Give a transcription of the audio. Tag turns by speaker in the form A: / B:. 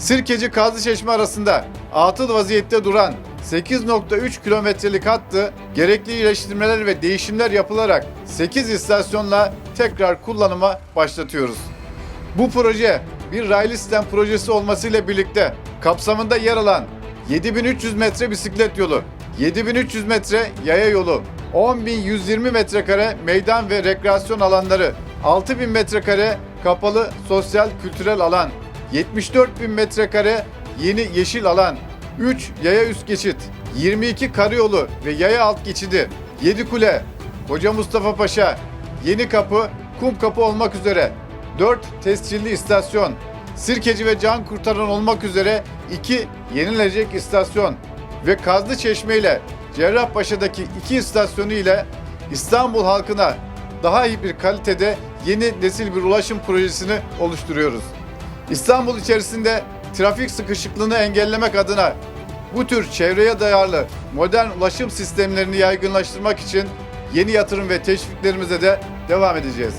A: Sirkeci Kazlıçeşme arasında atıl vaziyette duran 8.3 kilometrelik hattı gerekli iyileştirmeler ve değişimler yapılarak 8 istasyonla tekrar kullanıma başlatıyoruz. Bu proje bir raylı sistem projesi olmasıyla birlikte kapsamında yer alan 7300 metre bisiklet yolu, 7300 metre yaya yolu, 10.120 metrekare meydan ve rekreasyon alanları, 6000 metrekare kapalı sosyal kültürel alan, 74.000 metrekare yeni yeşil alan, 3 yaya üst geçit, 22 karayolu ve yaya alt geçidi, 7 kule, Hoca Mustafa Paşa, Yeni Kapı, Kum Kapı olmak üzere 4 tescilli istasyon, Sirkeci ve Can Kurtaran olmak üzere 2 yenilecek istasyon ve Kazlı Çeşme ile Cerrahpaşa'daki iki istasyonu ile İstanbul halkına daha iyi bir kalitede yeni nesil bir ulaşım projesini oluşturuyoruz. İstanbul içerisinde trafik sıkışıklığını engellemek adına bu tür çevreye dayarlı modern ulaşım sistemlerini yaygınlaştırmak için yeni yatırım ve teşviklerimize de devam edeceğiz.